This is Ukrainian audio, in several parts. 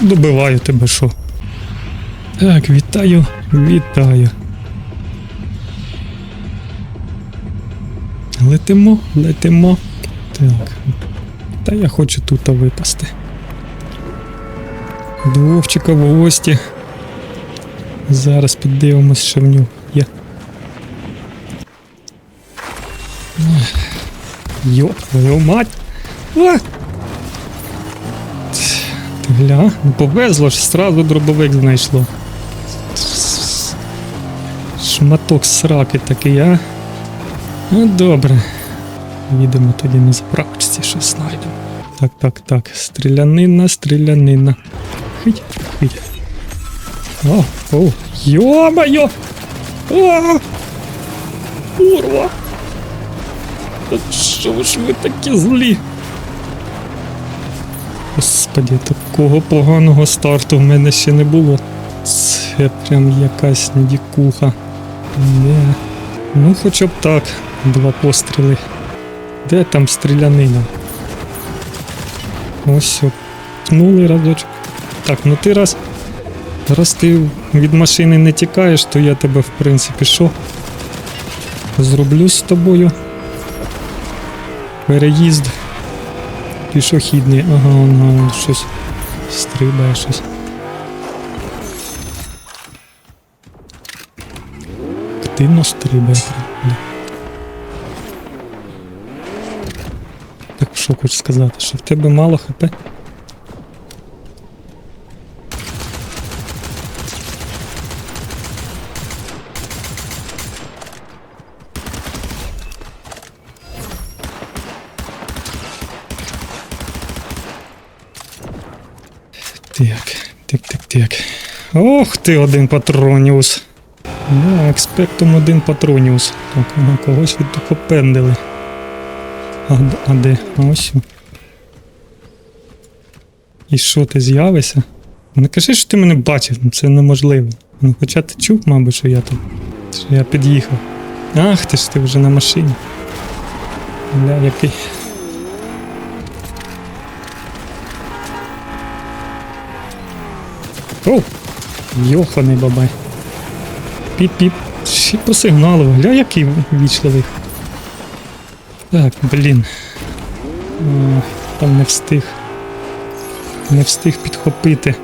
Добиваю тебе що. Так, вітаю, вітаю. Летимо, летимо. Так. Та я хочу тут випасти. До в гості. Зараз піддивимось, що в нього є. Йоп, твою мать! А! Гля, повезло ж, сразу дробовик знайшло. Шматок сраки такий, а? Ну добре. Їдемо тоді на заправочці, щось знайдемо. Так, так, так. Стрілянина, стрілянина. Хить, хить. О, о, йо-моє! О! Курва! Та Що ж ви такі злі? Господи, такого поганого старту в мене ще не було. Це прям якась дікуха. Не. Ну, хоча б так, два постріли. Де там стрілянина? Ось. Пнули разочок. Так, ну ти раз. Раз ти від машини не тікаєш, то я тебе, в принципі, що? Зроблю з тобою. Переїзд. Пішохідний. Ага, ага, щось. Стрибає щось. Активно стрибає. Так що хочу сказати, що в тебе мало хп. Так, так, так, так. Ох ти один патроніус. Да, експектум один патроніус. Так, ага, когось відтопендили. А, а де? Ось. І що ти з'явишся? Не кажи, що ти мене бачив, ну це неможливо. Ну, хоча ти чув, мабуть, що я тут. Що я під'їхав. Ах ти ж ти вже на машині. Бля, який. О! Йоханий бабай. Піп-піп. Ще посигналив. Гля, який вічливий. Так, блін. О, там не встиг. Не встиг підхопити.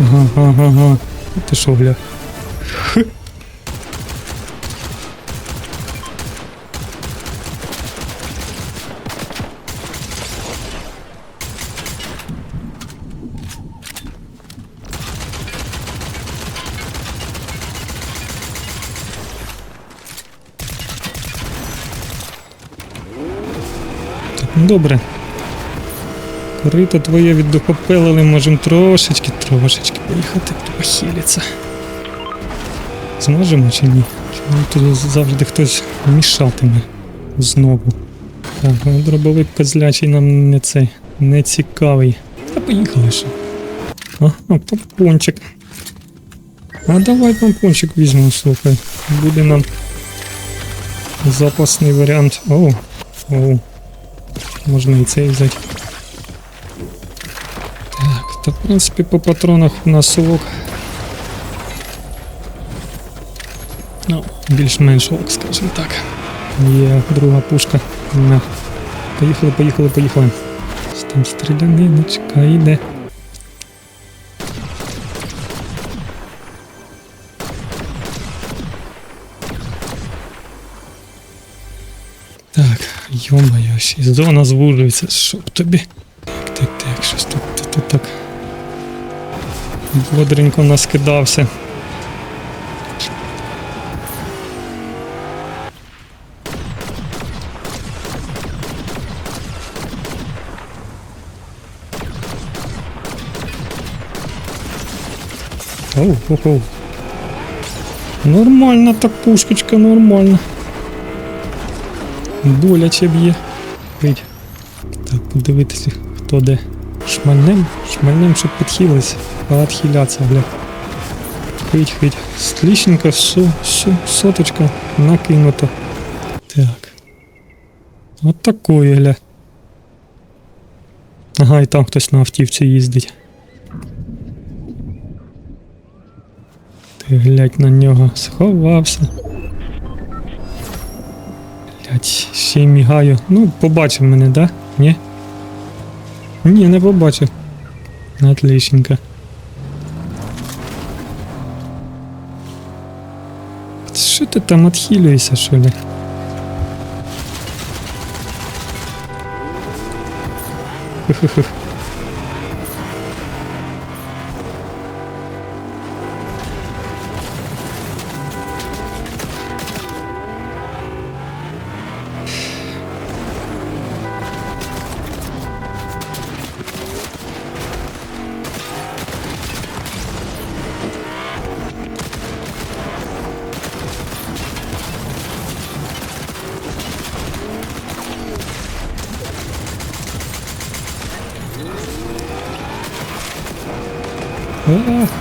Ага, ага, ага. Ти що, гля? Добре. Корито твоє віддухопелили, можемо трошечки, трошечки поїхати похилиться. Зможемо чи ні? Чи тут завжди хтось мішатиме знову. Так, ну, дробовик козлячий нам не цей не цікавий. Та поїхали ще. Ага, помпончик. А давай помпончик візьмемо, слухай. Буде нам запасний варіант. Оу, оу. Можна і цей взяти. Так, то в принципі по патронах у нас совок. Ну, більш-менш ок, скажімо так. Є друга пушка. На. Поїхали, поїхали, поїхали. Там стріляниночка йде. Ще зона звужується, щоб тобі. Так, так, так, щось тут, тут, тут так. Бодренько наскидався. Оу, оу, оу. Нормально так пушечка, нормально. Боляче б'є. Геть. Так, подивитися, хто де. Шмальним, шмальним, щоб підхились, а відхиляться, бля. Хить, хить. Стлічненько, все, все, соточка накинуто. Так. От такое, гля. Ага, і там хтось на автівці їздить. Ти глядь на нього, сховався. Блять, ще й мігаю. Ну, побачив мене, да? Ні? Ні, не побачив. Отличненько. Що ти там отхилюєшся, що ли? Хе-хе-хе. А,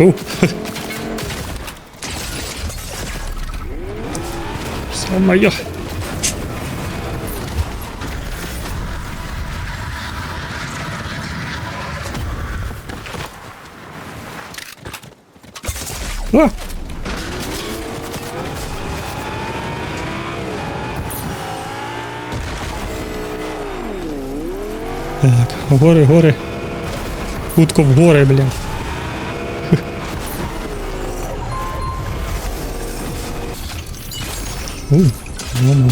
у. Все моє. А! Так, гори, гори. Хутко в гори, бля. Ладно.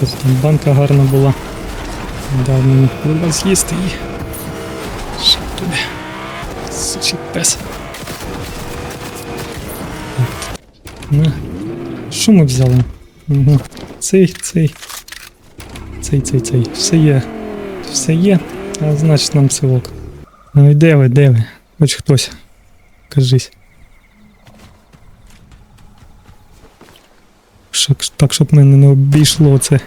Тут там банка гарна була. Дав мені треба з'їсти її. Що тобі? Сучий пес. На. Що ми взяли? Угу. Цей, цей. Цей, цей, цей. Все є. Все є, а значить нам це ок. Ну і де ви, де ви? Хоч хтось. Кажись. Так, щоб мене не обійшло це.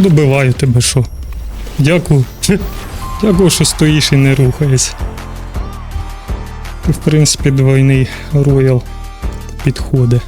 Добиваю тебе що. Дякую. Дякую, що стоїш і не рухаєшся. Ти, в принципі, двойний роял підходить.